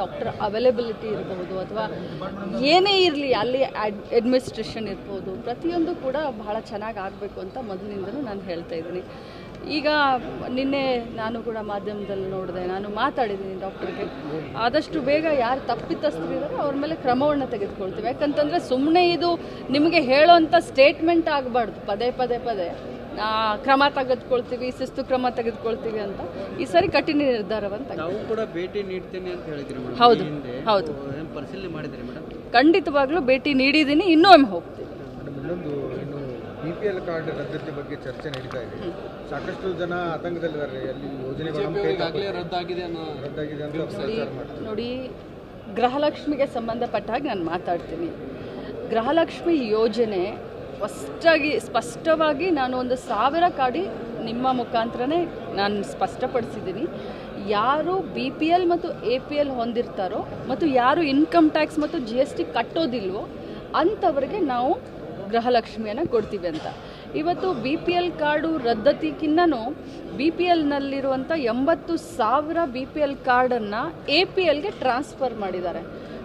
Doctor availability ಇರಬಹುದು ಅಥವಾ ಏನೇ ಇರಲಿ, ಅಲ್ಲಿ ಅಡ್ಮಿನಿಸ್ಟ್ರೇಷನ್ ಇರ್ಬೋದು, ಪ್ರತಿಯೊಂದು ಕೂಡ ಬಹಳ ಚೆನ್ನಾಗಿ ಆಗಬೇಕು ಅಂತ ಮೊದಲಿನಿಂದಲೂ ನಾನು ಹೇಳ್ತಾ ಇದ್ದೀನಿ. ಈಗ ನಿನ್ನೆ ನಾನು ಕೂಡ ಮಾಧ್ಯಮದಲ್ಲಿ ನೋಡಿದೆ, ನಾನು ಮಾತಾಡಿದ್ದೀನಿ ಡಾಕ್ಟರ್ಗೆ ಆದಷ್ಟು ಬೇಗ ಯಾರು ತಪ್ಪಿತಸ್ಥರಿದ್ದಾರೆ ಅವ್ರ ಮೇಲೆ ಕ್ರಮವನ್ನು ತೆಗೆದುಕೊಳ್ತೀವಿ. ಯಾಕಂತಂದರೆ ಸುಮ್ಮನೆ ಇದು ನಿಮಗೆ ಹೇಳೋವಂಥ ಸ್ಟೇಟ್ಮೆಂಟ್ ಆಗಬಾರ್ದು, ಪದೇ ಪದೇ ಪದೇ. ಕ್ರಮ ತೆಗೆದುಕೊಳ್ತೀವಿ ಶಿಸ್ತು ಕ್ರಮ ತೆಗೆದುಕೊಳ್ತೀವಿ ಅಂತ ಈ ಸರಿ ಕಠಿಣ ನಿರ್ಧಾರವಂತ ನಾವು ಕೂಡ ಭೇಟಿ ನೀಡ್ತೀನಿ ಅಂತ ಹೇಳಿದ್ರಿ ಮೇಡಮ್. ಹೌದು, ಹೌದು. ಪರಿಶೀಲನೆ ಮಾಡಿದ್ರಿ ಮೇಡಮ್? ಖಂಡಿತವಾಗ್ಲೂ ಭೇಟಿ ನೀಡಿದ್ದೀನಿ ಇನ್ನೂ ಒಮ್ಮೆ ಹೋಗ್ತೀನಿ. ಇನ್ನೊಂದು ಇನ್ನು ಬಿ ಪಿ ಎಲ್ ಕಾರ್ಡ್ ರದ್ದತಿ ಬಗ್ಗೆ ಚರ್ಚೆ ನಡೀತಾ ಇದೆ. ಸಾಕಷ್ಟು ಜನ ಆತಂಕದಲ್ಲಿದ್ದಾರೆ. ಅಲ್ಲಿ ಯೋಜನೆ ರದ್ದಾಗಿದೆ ರದ್ದಾಗಿದೆ ಅಂತ ನೋಡಿ ಗೃಹಲಕ್ಷ್ಮಿಗೆ ಸಂಬಂಧಪಟ್ಟ ಹಾಗೆ ನಾನು ಮಾತಾಡ್ತೀನಿ. ಗೃಹಲಕ್ಷ್ಮಿ ಯೋಜನೆ ಸ್ಪಷ್ಟಾಗಿ, ಸ್ಪಷ್ಟವಾಗಿ ನಾನು ಒಂದು ಸಾವಿರ ಕಾಡಿ ನಿಮ್ಮ ಮುಖಾಂತರನೇ ನಾನು ಸ್ಪಷ್ಟಪಡಿಸಿದ್ದೀನಿ. ಯಾರು ಬಿ ಪಿ ಎಲ್ ಮತ್ತು ಎ ಪಿ ಎಲ್ ಹೊಂದಿರ್ತಾರೋ ಮತ್ತು ಯಾರು ಇನ್ಕಮ್ ಟ್ಯಾಕ್ಸ್ ಮತ್ತು ಜಿ ಎಸ್ ಟಿ ಕಟ್ಟೋದಿಲ್ವೋ ಅಂಥವ್ರಿಗೆ ನಾವು ಗೃಹಲಕ್ಷ್ಮಿಯನ್ನು ಕೊಡ್ತೀವಿ ಅಂತ. ಇವತ್ತು ಬಿ ಪಿ ಎಲ್ ಕಾರ್ಡು ರದ್ದತಿಗಿನ್ನೂ ಬಿ ಪಿ ಎಲ್ನಲ್ಲಿರುವಂಥ ಎಂಬತ್ತು ಸಾವಿರ ಬಿ ಪಿ ಎಲ್ ಕಾರ್ಡನ್ನು ಎ ಪಿ ಎಲ್ಗೆ ಟ್ರಾನ್ಸ್ಫರ್ ಮಾಡಿದ್ದಾರೆ.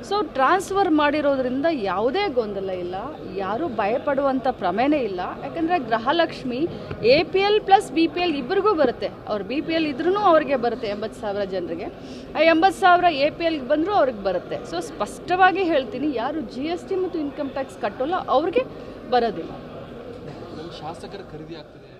ಸೊ ಟ್ರಾನ್ಸ್ಫರ್ ಮಾಡಿರೋದ್ರಿಂದ ಯಾವುದೇ ಗೊಂದಲ ಇಲ್ಲ, ಯಾರೂ ಭಯಪಡುವಂಥ ಪ್ರಮೇನೇ ಇಲ್ಲ. ಯಾಕಂದರೆ Gruhalakshmi A P L plus B P L ಇಬ್ಬರಿಗೂ ಬರುತ್ತೆ. ಅವ್ರು ಬಿ ಪಿ ಎಲ್ ಇದ್ರೂ ಅವ್ರಿಗೆ ಬರುತ್ತೆ ಎಂಬತ್ತು ಸಾವಿರ ಜನರಿಗೆ. ಆ ಎಂಬತ್ತು ಸಾವಿರ ಎ ಪಿ ಎಲ್ಗೆ ಬಂದರೂ ಅವ್ರಿಗೆ ಬರುತ್ತೆ. ಸೊ ಸ್ಪಷ್ಟವಾಗಿ ಹೇಳ್ತೀನಿ, ಯಾರು ಜಿ ಎಸ್ ಟಿ ಮತ್ತು ಇನ್ಕಮ್ ಟ್ಯಾಕ್ಸ್ ಕಟ್ಟೋಲ್ಲ ಅವ್ರಿಗೆ ಬರೋದಿಲ್ಲ. ಶಾಸಕರ ಖರೀದಿ ಆಗ್ತದೆ